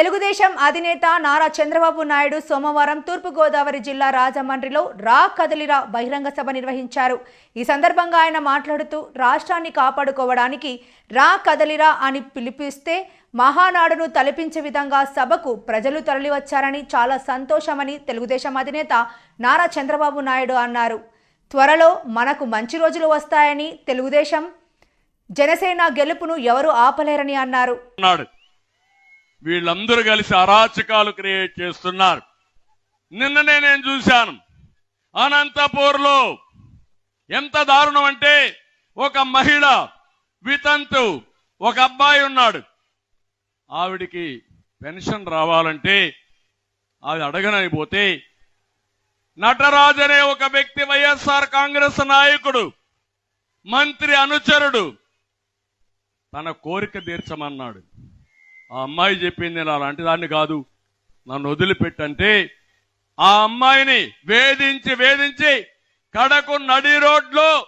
తెలుగుదేశం అధినేత నారా చంద్రబాబు నాయుడు సోమవారం తూర్పుగోదావరి జిల్లా రాజమండ్రిలో రా కదలిరా బహిరంగ సభ నిర్వహించారు. ఈ సందర్భంగా ఆయన మాట్లాడుతూ రాష్ట్రాన్ని కాపాడుకోవడానికి రా కదలిరా అని పిలిపిస్తే మహానాడును తలపించే విధంగా సభకు ప్రజలు తరలివచ్చారని చాలా సంతోషమని తెలుగుదేశం అధినేత నారా చంద్రబాబు నాయుడు అన్నారు. త్వరలో మనకు మంచి రోజులు వస్తాయని తెలుగుదేశం జనసేన గెలుపును ఎవరు ఆపలేరని అన్నారు. వీళ్ళందరూ కలిసి అరాచకాలు క్రియేట్ చేస్తున్నారు. నిన్ననే నేను చూశాను. అనంతపూర్లో ఎంత దారుణం అంటే ఒక మహిళ వితంతు ఒక అబ్బాయి ఉన్నాడు. ఆవిడికి పెన్షన్ రావాలంటే అది అడగనని పోతే నటరాజ్ అనే ఒక వ్యక్తి వైఎస్ఆర్ కాంగ్రెస్ నాయకుడు మంత్రి అనుచరుడు తన కోరిక తీర్చమన్నాడు. ఆ అమ్మాయి చెప్పింది నేను అలాంటి దాన్ని కాదు. నన్ను వదిలిపెట్టంటే ఆ అమ్మాయిని వేధించి వేధించి కడకు నడి రోడ్లో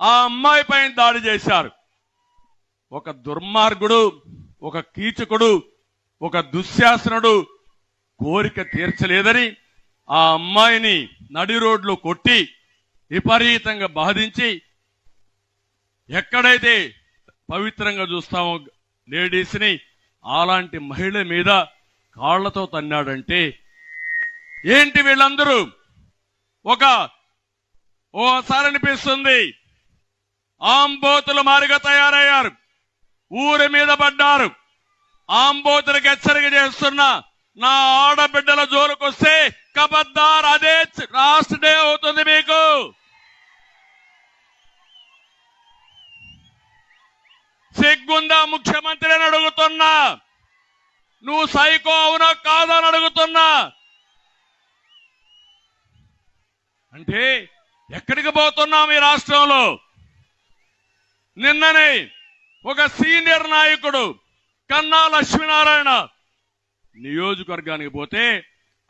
ఆ అమ్మాయి పైన దాడి చేశారు. ఒక దుర్మార్గుడు ఒక కీచకుడు ఒక దుశ్శాసనుడు కోరిక తీర్చలేదని ఆ అమ్మాయిని నడి రోడ్లో కొట్టి విపరీతంగా బాధించి ఎక్కడైతే పవిత్రంగా చూస్తామో లేడీస్ని అలాంటి మహిళ మీద కాళ్ళతో తన్నాడంటే ఏంటి వీళ్ళందరూ? ఒక ఓసారి అనిపిస్తుంది. ఆంబోతులు మారిగా తయారయ్యారు. ఊరి మీద పడ్డారు. ఆంబోతులకు హెచ్చరిక చేస్తున్న నా ఆడబిడ్డల జోరుకొస్తే కబద్దార్ అదే లాస్ట్ డే అవుతుంది మీకు సిగ్గుందా ముఖ్యమంత్రి అని అడుగుతున్నా. నువ్వు సైకో అవునా కాదని అడుగుతున్నా. అంటే ఎక్కడికి పోతున్నాం ఈ రాష్ట్రంలో? నిన్ననే ఒక సీనియర్ నాయకుడు కన్నా లక్ష్మీనారాయణ నియోజకవర్గానికి పోతే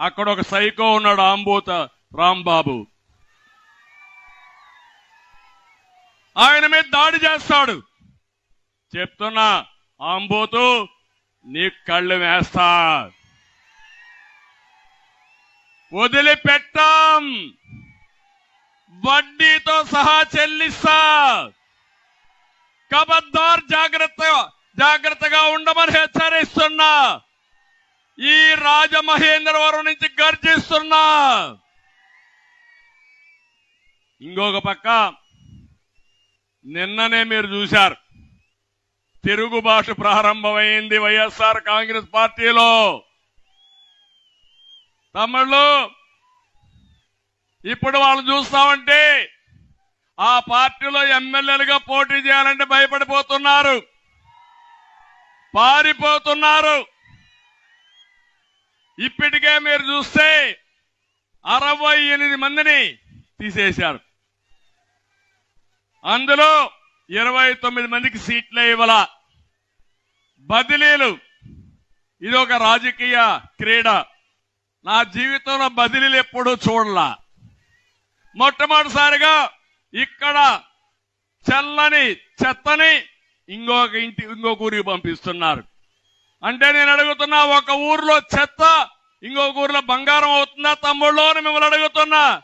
అక్కడ ఒక సైకో ఉన్నాడు ఆంబోత రాంబాబు. ఆయన మీద దాడి చేస్తాడు. చెప్తున్నా ఆంబోతు నీ కళ్ళు వేస్తా వదిలిపెట్టాం. వడ్డీతో సహా చెల్లిస్తా. కబద్దార్ జాగ్రత్త జాగ్రత్తగా ఉండమని హెచ్చరిస్తున్నా. ఈ రాజమహేంద్రవరం నుంచి గర్జిస్తున్నా. ఇంకొక పక్క నిన్ననే మీరు చూశారు. తిరుగుబాటు ప్రారంభమైంది వైఎస్ఆర్ కాంగ్రెస్ పార్టీలో. తమిళ్ళు ఇప్పుడు వాళ్ళు చూస్తామంటే ఆ పార్టీలో ఎమ్మెల్యేలుగా పోటీ చేయాలంటే భయపడిపోతున్నారు. పారిపోతున్నారు. ఇప్పటికే మీరు చూస్తే అరవై ఎనిమిది మందిని తీసేశారు. అందులో ఇరవై తొమ్మిది మందికి సీట్లే ఇవ్వాల. బదిలీలు. ఇది ఒక రాజకీయ క్రీడ. నా జీవితంలో బదిలీలు ఎప్పుడూ చూడలా. మొట్టమొదటిసారిగా ఇక్కడ చల్లని చెత్తని ఇంకొక ఇంటి ఇంకొక ఊరికి పంపిస్తున్నారు. అంటే నేను అడుగుతున్నా ఒక ఊర్లో చెత్త ఇంకొక ఊర్లో బంగారం అవుతుందా తమ్ముళ్ళు అని మిమ్మల్ని అడుగుతున్నా.